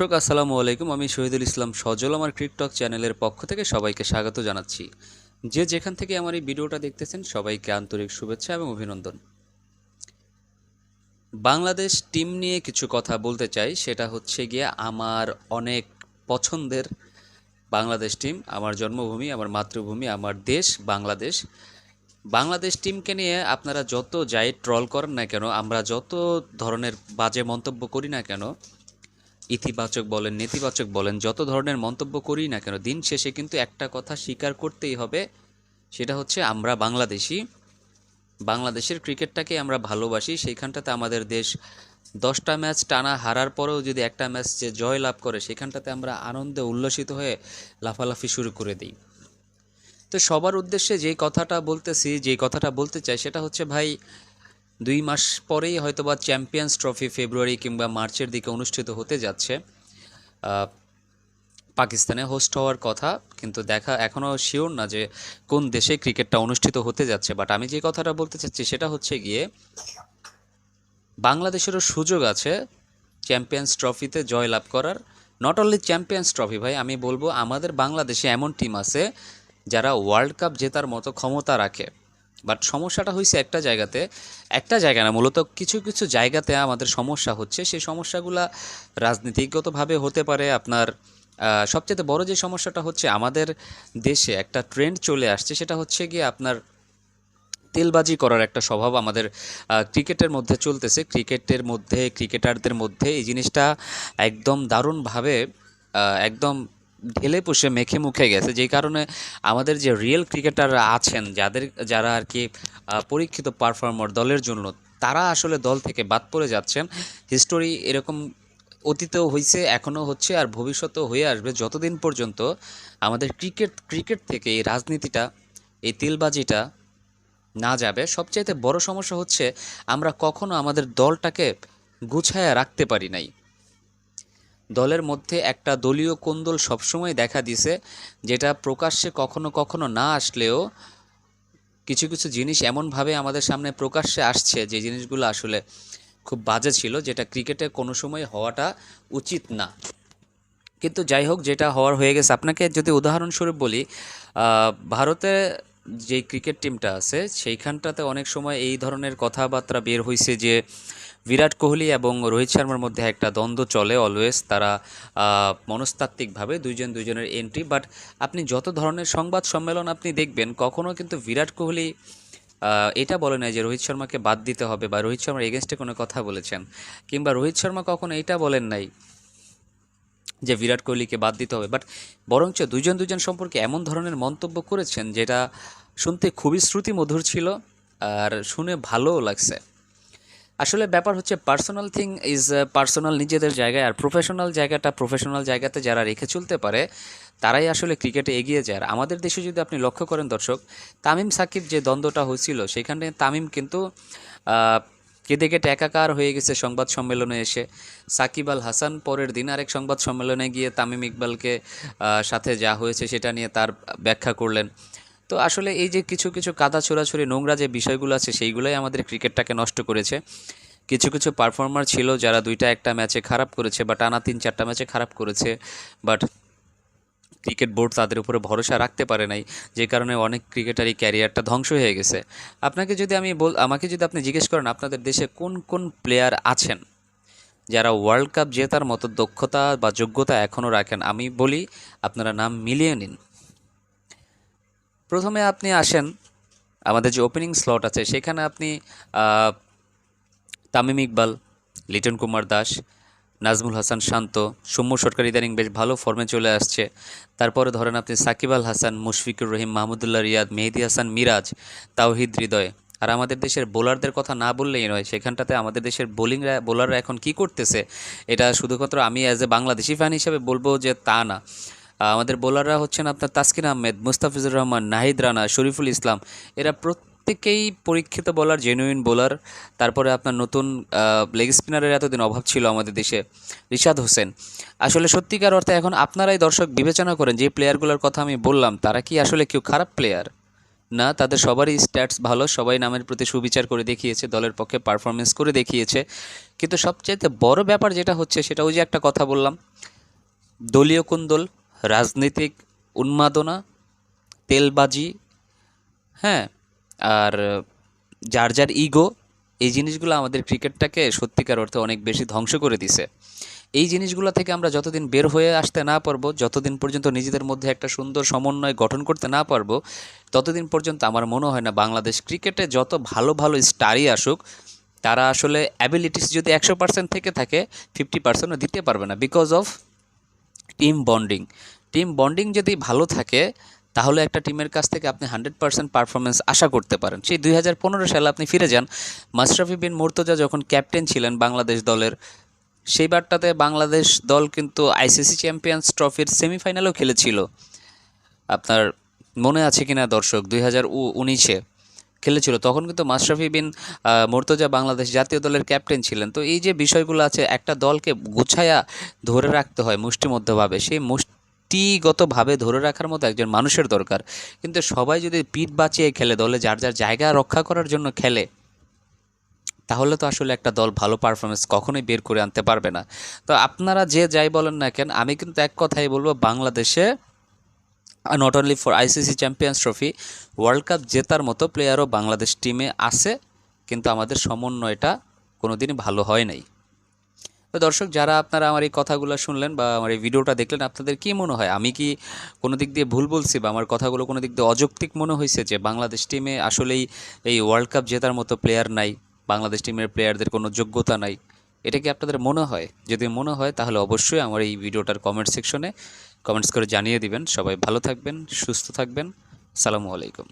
দর্শক, আসসালামু আলাইকুম। আমি শহীদুল ইসলাম সজল, আমার ক্রিকটক চ্যানেলের পক্ষ থেকে সবাইকে স্বাগত জানাচ্ছি। যে যেখান থেকে আমার এই ভিডিওটা দেখতেছেন, সবাইকে আন্তরিক শুভেচ্ছা এবং অভিনন্দন। বাংলাদেশ টিম নিয়ে কিছু কথা বলতে চাই, সেটা হচ্ছে গিয়ে আমার অনেক পছন্দের বাংলাদেশ টিম, আমার জন্মভূমি, আমার মাতৃভূমি, আমার দেশ বাংলাদেশ। বাংলাদেশ টিমকে নিয়ে আপনারা যত যাই ট্রল করেন না কেন, আমরা যত ধরনের বাজে মন্তব্য করি না কেন ইতিবাচক বলেন, নেতিবাচক বলেন, যত ধরনের মন্তব্য করি না কেন, দিন শেষে কিন্তু একটা কথা স্বীকার করতেই হবে, সেটা হচ্ছে আমরা বাংলাদেশি। বাংলাদেশের ক্রিকেটটাকে আমরা ভালোবাসি, সেইখানটাতে আমাদের দেশ দশটা ম্যাচ টানা হারার পরেও যদি একটা ম্যাচ যে জয় লাভ করে, সেখানটাতে আমরা আনন্দে উল্লসিত হয়ে লাফালাফি শুরু করে দিই। তো সবার উদ্দেশ্যে যেই কথাটা বলতেছি যেই কথাটা বলতে চাই, সেটা হচ্ছে ভাই দুই মাস পরেই হয়তোবা চ্যাম্পিয়ন্স ট্রফি ফেব্রুয়ারি কিংবা মার্চের দিকে অনুষ্ঠিত হতে যাচ্ছে। পাকিস্তানে হোস্ট হওয়ার কথা, কিন্তু দেখা এখনও শিওর না যে কোন দেশে ক্রিকেটটা অনুষ্ঠিত হতে যাচ্ছে। বাট আমি যে কথাটা বলতে চাচ্ছি সেটা হচ্ছে গিয়ে, বাংলাদেশেরও সুযোগ আছে চ্যাম্পিয়ন্স ট্রফিতে জয়লাভ করার। নট অনলি চ্যাম্পিয়ন্স ট্রফি ভাই, আমি বলব আমাদের বাংলাদেশে এমন টিম আছে যারা ওয়ার্ল্ড কাপ জেতার মতো ক্ষমতা রাখে। বাট সমস্যাটা হয়েছে একটা জায়গাতে। একটা জায়গা না, মূলত কিছু কিছু জায়গাতে আমাদের সমস্যা হচ্ছে। সেই সমস্যাগুলা রাজনীতিগতভাবে হতে পারে আপনার সবচেয়ে বড় যে সমস্যাটা হচ্ছে আমাদের দেশে একটা ট্রেন্ড চলে আসছে, সেটা হচ্ছে গিয়ে আপনার তেলবাজি করার একটা স্বভাব আমাদের ক্রিকেটের মধ্যে চলতেছে। ক্রিকেটের মধ্যে, ক্রিকেটারদের মধ্যে এই জিনিসটা একদম দারুণভাবে একদম ঢেলে পুষে মেখে মুখে গেছে। যেই কারণে আমাদের যে রিয়েল ক্রিকেটাররা আছেন, যাদের, যারা আর কি পরীক্ষিত পারফর্মার দলের জন্য, তারা আসলে দল থেকে বাদ পড়ে যাচ্ছেন। হিস্টোরি এরকম অতীতেও হয়েছে এখনও হচ্ছে আর ভবিষ্যতেও হয়ে আসবে। যতদিন পর্যন্ত আমাদের ক্রিকেট ক্রিকেট থেকে এই রাজনীতিটা, এই তেলবাজিটা না যাবে, সবচাইতে বড় সমস্যা হচ্ছে আমরা কখনো আমাদের দলটাকে গুছায়া রাখতে পারি নাই। দলের মধ্যে একটা দলীয় কোন্দল সবসময় দেখা দিছে, যেটা প্রকাশ্যে কখনো কখনো না আসলেও কিছু কিছু জিনিস এমনভাবে আমাদের সামনে প্রকাশ্যে আসছে যে জিনিসগুলো আসলে খুব বাজে ছিল, যেটা ক্রিকেটে কোনো সময় হওয়াটা উচিত না। কিন্তু যাই হোক, যেটা হওয়ার হয়ে গেছে। আপনাকে যদি উদাহরণস্বরূপ বলি ভারতে যে ক্রিকেট টিমটা আছে, সেইখানটাতে অনেক সময় এই ধরনের কথাবার্তা বের হয়েছে যে বিরাট কোহলি এবং রোহিত শর্মার মধ্যে একটা দ্বন্দ্ব চলে অলওয়েজ তারা মনস্তাত্ত্বিকভাবে দুইজন দুইজনের এন্ট্রি বাট আপনি যত ধরনের সংবাদ সম্মেলন আপনি দেখবেন, কখনো কিন্তু বিরাট কোহলি এটা বলে নাই যে রোহিত শর্মাকে বাদ দিতে হবে বা রোহিত শর্মার এগেনস্টে কোনো কথা বলেছেন। কিংবা রোহিত শর্মা কখনো এটা বলেন নাই যে বিরাট কোহলিকে বাদ দিতে হবে। বাট বরঞ্চ দুজন দুজন সম্পর্কে এমন ধরনের মন্তব্য করেছেন যেটা শুনতে খুবই শ্রুতিমধুর ছিল আর শুনে ভালোও লাগছে। আসলে ব্যাপার হচ্ছে পার্সোনাল থিং ইজ পার্সোনাল নিজেদের জায়গায় আর প্রফেশনাল জায়গাটা প্রফেশনাল জায়গাতে যারা রেখে চলতে পারে, তারাই আসলে ক্রিকেটে এগিয়ে যায়। আর আমাদের দেশে যদি আপনি লক্ষ্য করেন দর্শক, তামিম সাকিব যে দ্বন্দ্বটা হয়েছিল, সেখানে তামিম কিন্তু কেটে একাকার হয়ে গেছে সংবাদ সম্মেলনে এসে। সাকিব আল হাসান পরের দিন আরেক সংবাদ সম্মেলনে গিয়ে তামিম ইকবালকে সাথে যা হয়েছে সেটা নিয়ে তার ব্যাখ্যা করলেন। তো আসলে এই যে কিছু কিছু কাদা ছোড়াছড়ি নোংরা যে বিষয়গুলো আছে সেইগুলোই আমাদের ক্রিকেটটাকে নষ্ট করেছে। কিছু কিছু পারফর্মার ছিল যারা দুইটা একটা ম্যাচে খারাপ করেছে বা টানা তিন, চারটা ম্যাচে খারাপ করেছে, বাট ক্রিকেট বোর্ড তাদের উপরে ভরসা রাখতে পারে নাই, যে কারণে অনেক ক্রিকেটারই ক্যারিয়ারটা ধ্বংস হয়ে গেছে। আপনাকে যদি আমি বল আমাকে যদি আপনি জিজ্ঞেস করেন, আপনাদের দেশে কোন কোন প্লেয়ার আছেন? যারা ওয়ার্ল্ড কাপ জেতার মতো দক্ষতা বা যোগ্যতা এখনও রাখেন, আমি বলি আপনারা নাম মিলিয়ে নিন। প্রথমে আপনি আসেন, আমাদের যে ওপেনিং স্লট আছে, সেখানে আপনি তামিম ইকবাল, লিটন কুমার দাস নাজমুল হাসান শান্ত, সৌম্য সরকার ইদানিং বেশ ভালো ফর্মে চলে আসছে। তারপরে ধরেন আপনি সাকিব আল হাসান, মুশফিকুর রহিম, মাহমুদুল্লাহ রিয়াদ, মেহেদি হাসান, মিরাজ, তাওহিদ হৃদয়। আর আমাদের দেশের বোলারদের কথা না বললেই নয়, সেখানটাতে আমাদের দেশের বোলিংরা বোলাররা এখন কি করতেছে, এটা শুধুমাত্র আমি অ্যাজ এ বাংলাদেশি ফ্যান হিসেবে বলব যে তা না। আমাদের বোলাররা হচ্ছেন আপনার তাসকিন আহমেদ, মুস্তাফিজুর রহমান, নাহিদ রানা, শরীফুল ইসলাম। এরা প্রত্যেকেই পরীক্ষিত বোলার জেনুইন বোলার তারপরে আপনার নতুন লেগ স্পিনারের এতদিন অভাব ছিল আমাদের দেশে, রিশাদ হোসেন। আসলে সত্যিকার অর্থে এখন আপনারাই দর্শক বিবেচনা করেন, যে প্লেয়ারগুলোর কথা আমি বললাম, তারা কি আসলে কেউ খারাপ প্লেয়ার না, তাদের সবারই স্ট্যাটস ভালো, সবাই নামের প্রতি সুবিচার করে দেখিয়েছে, দলের পক্ষে পারফরমেন্স করে দেখিয়েছে। কিন্তু সবচাইতে বড় ব্যাপার যেটা হচ্ছে, সেটা ওই যে একটা কথা বললাম, দলীয় কুন্দল রাজনৈতিক উন্মাদনা, তেলবাজি হ্যাঁ আর যার যার ইগো এই জিনিসগুলো আমাদের ক্রিকেটটাকে সত্যিকার অর্থে অনেক বেশি ধ্বংস করে দিছে। এই জিনিসগুলো থেকে আমরা যতদিন বের হয়ে আসতে না পারব, যতদিন পর্যন্ত নিজেদের মধ্যে একটা সুন্দর সমন্বয় গঠন করতে না পারব, ততদিন পর্যন্ত আমার মনে হয় না বাংলাদেশ ক্রিকেটে যত ভালো ভালো স্টারই আসুক, তারা আসলে অ্যাবিলিটিস যদি একশো পার্সেন্ট থেকে থাকে ফিফটি পার্সেন্টও দিতে পারবে না because of team bonding team bonding যদি ভালো থাকে তাহলে একটা টিমের কাছ থেকে আপনি হান্ড্রেড পার্সেন্ট পারফরমেন্স আশা করতে পারেন। সেই দুই হাজার পনেরো সালে আপনি ফিরে যান, মাশরাফি বিন মুর্তজা যখন ক্যাপ্টেন ছিলেন বাংলাদেশ দলের সেইবারটাতে বাংলাদেশ দল কিন্তু আইসিসি চ্যাম্পিয়ন্স ট্রফির সেমিফাইনালেও খেলেছিল। আপনার মনে আছে কিনা দর্শক? দুই হাজার উনিশে খেলেছিল। তখন কিন্তু মাশরাফি বিন মুর্তজা বাংলাদেশ জাতীয় দলের ক্যাপ্টেন ছিলেন। তো এই যে বিষয়গুলো আছে, একটা দলকে গুছায়া ধরে রাখতে হয় মুষ্টিমধ্যভাবে, সেই মুষ্টিগতভাবে ধরে রাখার মতো একজন মানুষের দরকার। কিন্তু সবাই যদি পিঠ বাঁচিয়ে খেলে, দলে যার যার জায়গা রক্ষা করার জন্য খেলে, তাহলে তো আসলে একটা দল ভালো পারফরমেন্স কখনোই বের করে আনতে পারবে না। তো আপনারা যে যাই বলেন না কেন, আমি কিন্তু এক কথাই বলব, বাংলাদেশে not only for ICC champions trophy world cup জেতার মতো প্লেয়ারও বাংলাদেশ টিমে আছে, কিন্তু আমাদের সমন্বয়টা কোনোদিনই ভালো হয় নাই। তো দর্শক, যারা আপনারা আমার এই কথাগুলো শুনলেন বা আমার এই ভিডিওটা দেখলেন, আপনাদের কি মনে হয়? আমি কি কোনো দিক দিয়ে ভুল বলছি বা আমার কথাগুলো কোনো দিক দিয়ে অযৌক্তিক মনে হয়েছে যে বাংলাদেশ টিমে আসলেই এই ওয়ার্ল্ড কাপ জেতার মতো প্লেয়ার নাই, বাংলাদেশ টিমের প্লেয়ারদের কোনো যোগ্যতা নাই? এটা কি আপনাদের মনে হয়? যদি মনে হয়, তাহলে অবশ্যই আমার এই ভিডিওটার কমেন্ট সেকশনে কমেন্টস করে জানিয়ে দিবেন। সবাই ভালো থাকবেন, সুস্থ থাকবেন। সালামু আলাইকুম।